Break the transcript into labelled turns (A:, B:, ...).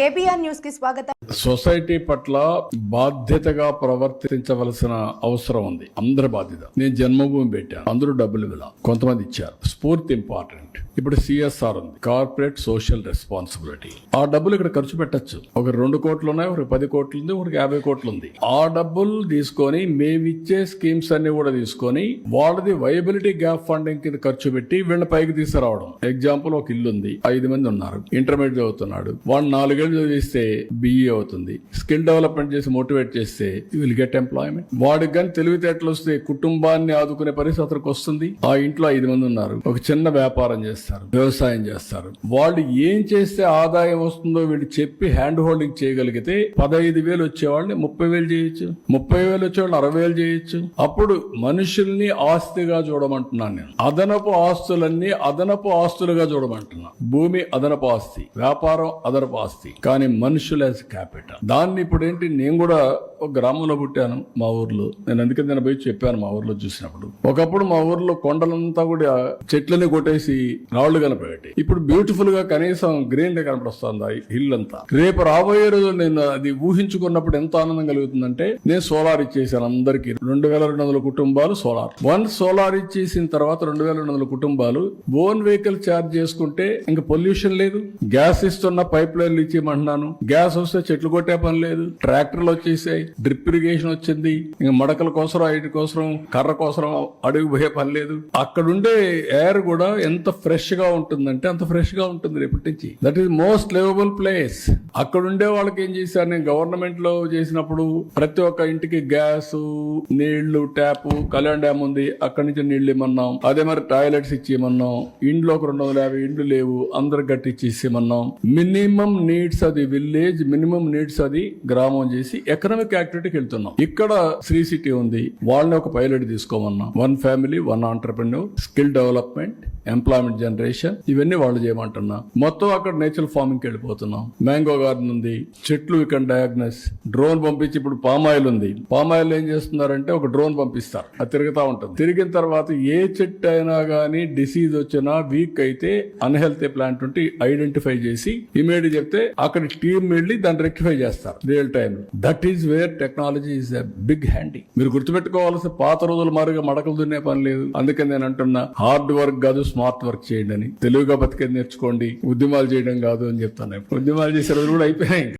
A: KBR న్యూస్కి స్వాగతం.
B: Society పట్ల బాధ్యతగా ప్రవర్తించవలసిన అవసరం ఉంది. అందరి బాధ్యత. నేను జన్మభూమి పెట్టాను. అందరూ డబ్బులు విలా కొంతమంది ఇచ్చారు. స్ఫూర్తి ఇంపార్టెంట్. ఇప్పుడు సిఎస్ఆర్ ఉంది. Corporate social responsibility. ఆ డబ్బులు ఇక్కడ ఖర్చు పెట్టచ్చు. ఒక రెండు కోట్లు ఉన్నాయి ఒక పది కోట్లు ఉంది ఒక యాభై కోట్లు ఉంది. ఆ డబ్బులు తీసుకొని మేమిచ్చే స్కీమ్స్ అన్ని కూడా తీసుకొని వాళ్ళది వయబిలిటీ గ్యాప్ ఫండింగ్ కింద ఖర్చు పెట్టి వీళ్ళ పైకి తీసుకురావడం. ఎగ్జాంపుల్ ఒక ఇల్లు ఉంది. ఐదు మంది ఉన్నారు. ఇంటర్మీడియట్ చదువుతున్నాడు. వాడు నాలుగేళ్ళు చేస్తే బిఈ అవుతుంది. స్కిల్ డెవలప్మెంట్ చేసి మోటివేట్ చేస్తే విల్ గెట్ ఎంప్లాయ్మెంట్ వాడికి కానీ తెలివితేటలు వస్తే కుటుంబాన్ని ఆదుకునే పరిస్థితులకు వస్తుంది. ఆ ఇంట్లో ఐదు మంది ఉన్నారు. ఒక చిన్న వ్యాపారం చేస్తారు. వ్యవసాయం చేస్తారు. వాళ్ళు ఏం చేస్తే ఆదాయం వస్తుందో వీళ్ళు చెప్పి హ్యాండ్ హోల్డింగ్ చేయగలిగితే పదహైదు వేలు వచ్చేవాళ్ళని ముప్పై వేలు చేయొచ్చు. ముప్పై వేలు వచ్చేవాళ్ళని అరవై వేలు చేయొచ్చు. అప్పుడు మనుషుల్ని ఆస్తిగా చూడమంటున్నాను నేను. అదనపు ఆస్తులన్నీ అదనపు ఆస్తులుగా చూడమంటున్నా. భూమి అదనపు ఆస్తి. వ్యాపారం అదనపు ఆస్తి. కానీ మనుషులు యాజ్ క్యాపిటల్. దాన్ని ఇప్పుడు ఏంటి నేను కూడా ఒక గ్రామంలో పుట్టాను మా ఊర్లో. నేను అందుకే నేను పోయి చెప్పాను మా ఊర్లో చూసినప్పుడు. ఒకప్పుడు మా ఊర్లో కొండలంతా కూడా చెట్లని కొట్టేసి రాళ్ళు కనపడేటి ఇప్పుడు బ్యూటిఫుల్గా కనీసం గ్రీన్గా కనపడొస్తుంది హిల్ అంతా రేపు రాబోయే రోజు నేను అది ఊహించుకున్నప్పుడు ఎంత ఆనందం కలుగుతుందంటే నేను సోలార్ ఇచ్చేసాను అందరికీ. రెండు వేల రెండు వందల కుటుంబాలు సోలార్. వన్ సోలార్ ఇచ్చేసిన తర్వాత రెండు వేల రెండు వందల కుటుంబాలు ఓన్ వెహికల్ ఛార్జ్ చేసుకుంటే ఇంకా పొల్యూషన్ లేదు. గ్యాస్ ఇస్తున్న పైప్ లైన్లు ఇచ్చి చేయమంటున్నాను గ్యాస్ వస్తే చెట్లు కొట్టే పని లేదు ట్రాక్టర్లు వచ్చేసాయి డ్రిప్ ఇరిగేషన్ వచ్చింది ఇంకా మడకల కోసం ఐటి కోసం కర్ర కోసం అడుగు పోయే పని లేదు. అక్కడుండే ఎయిర్ కూడా ఎంత ఫ్రెష్గా ఉంటుందంటే అంత ఫ్రెష్గా ఉంటుంది రేపటి నుంచి. That is most livable place అక్కడుండే వాళ్ళకి ఏం చేశారు? నేను గవర్నమెంట్లో చేసినప్పుడు ప్రతి ఒక్క ఇంటికి గ్యాస్ నీళ్ళు ట్యాప్ కళ్యాణ్ డ్యామ్ ఉంది అక్కడి నుంచి నీళ్ళు ఇమ్మన్నాం. అదే మరి టాయిలెట్స్ ఇచ్చేయమన్నాం ఇండ్లో ఒక రెండు వందల యాభై ఇండ్లు లేవు అందరు గట్టి ఇచ్చేయమన్నాం మినిమం నీడ్స్ అది విలేజ్ మినిమం నీడ్స్ అది గ్రామం చేసి ఎకనామిక్ యాక్టివిటీకి వెళ్తున్నాం. ఇక్కడ శ్రీ సిటీ ఉంది. వాళ్ళని ఒక pilot తీసుకోమన్నాం. One family one entrepreneur skill development employment generation ఇవన్నీ వాళ్ళు చేయమంటున్నా. మొత్తం అక్కడ నేచురల్ ఫార్మింగ్కి వెళ్ళిపోతున్నాం. మ్యాంగో గార్డెన్ ఉంది చెట్లు ఇక్కడ డయాగ్నస్ డ్రోన్ పంపించి ఇప్పుడు పామాయిల్ ఉంది. పామాయిల్ ఏం చేస్తున్నారంటే ఒక డ్రోన్ పంపిస్తారు. అది తిరుగుతూ ఉంటుంది. తిరిగిన తర్వాత ఏ చెట్టు అయినా కానీ డిసీజ్ వచ్చినా వీక్ అయితే అన్హెల్తీ ప్లాంట్ ఉంటే ఐడెంటిఫై చేసి ఇమీడియట్ చెప్తే అక్కడ టీం వెళ్ళి దాన్ని రెక్టిఫై చేస్తారు real time that is where technology is a big handy మీరు గుర్తుపెట్టుకోవాల్సిన పాత రోజుల మారుగా మడకలు దున్నే పని లేదు. అందుకని నేను అంటున్నా హార్డ్ వర్క్ కాదు స్మార్ట్ వర్క్ చేయండి అని. తెలుగుగా బతికేది నేర్చుకోండి. ఉద్యమాలు చేయడం కాదు అని చెప్తాను. ఉద్యమాలు చేసే రోజులు కూడా అయిపోయినాయి.